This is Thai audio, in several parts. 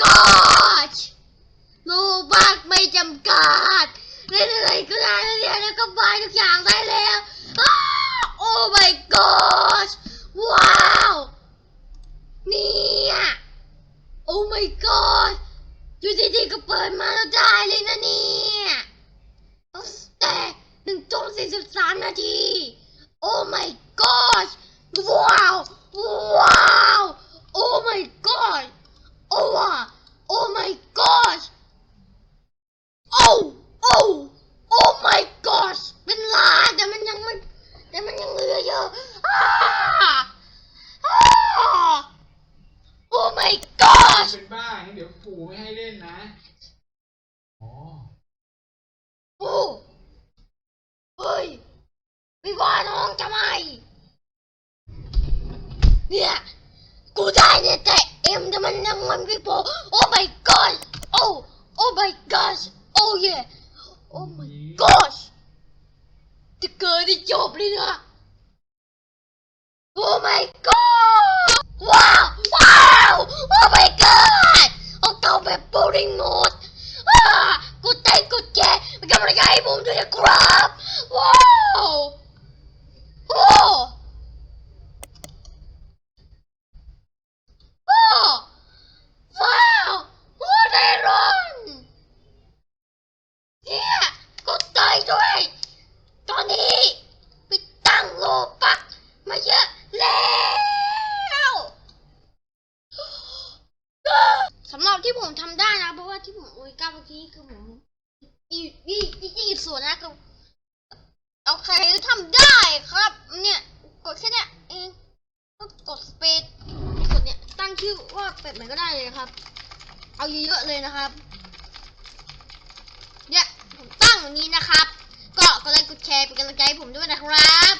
gosh รูบ้ากไม่จำกัดเล่นอะไรก็ได้เรียนแล้วก็บายทุกอย่างได้แล้วโอ้ my gosh ว้าวเนี่ยโอ้ my god อยู่ดีๆก็เปิดมาแล้วได้เลยนะเนี่ยตั้งแต่หนึ่งจงสี่สิบสามนาทีโอ้ my เป็นบ้างั้นเดี๋ยวปู่ไม่ให้เล่นนะ อ๋อโอ้เฮ้ยไปว่าน้องทำไม เนี่ย กูได้เนี่ยแต่เอ็มแต่มันยังมันไม่พอโอ้ my god โอ้ โอ้ my gosh โอ้ yeah โอ้ my gosh จะเกิดได้จบเลยนะ โอ้ my god ว้าว ว้าว โอ้ my god เอาเต่าแบบโบลิ่งโหมดอ่ากดใจกดแชร์เป็นกำลั สำหรับที่ผมทำได้นะ เพราะว่าที่ผมโอ้ยก้าวเมื่อกี้คือผมอีอีอีอีส่วนนะก็โอเคทำได้ครับ เนี่ยกดแค่เนี้ยเองก็กดสเปซกดเนี่ยตั้งชื่อว่าเป็ดไหนก็ได้เลยครับ เอาเยอะๆเลยนะครับเนี่ยผมตั้งอย่างนี้นะครับ ก็กดไลค์กดแชร์เป็นกำลังใจให้ผมด้วยนะครับ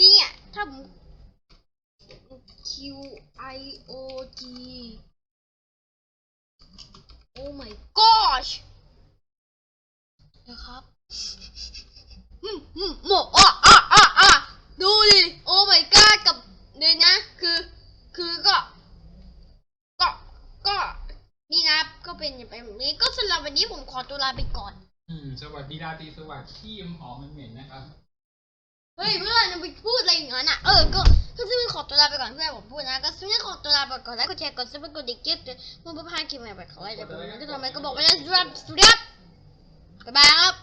นี่ถ้าผม Q I O G Oh my gosh นะครับอืมอืมโมอะอะอะอะดูดิ Oh my god กับเลยนะ คือ คือก็ ก็ ก็ นี่นะ ก็เป็นอย่างไปแบบนี้ ก็สำหรับวันนี้ผมขอตัวลาไปก่อน อืมสวัสดีราตรีสวัสดิ์ขี้มหอมมันเหม็นนะครับ เฮ้ยเพื่อนไปพูดอะไรอย่างนั้นอะเออก็ก็ซึ่งขอตัวลาไปก่อนเพื่อนผมพูดนะก็ซึ่งขอตัวลาไปก่อนแล้วก็แชร์กดซับกดดิจิตมันประพานคิมใหม่ไปเขาไว้แต่ผมก็ทำไมก็บอกไปแล้วดับรับกระบาครับ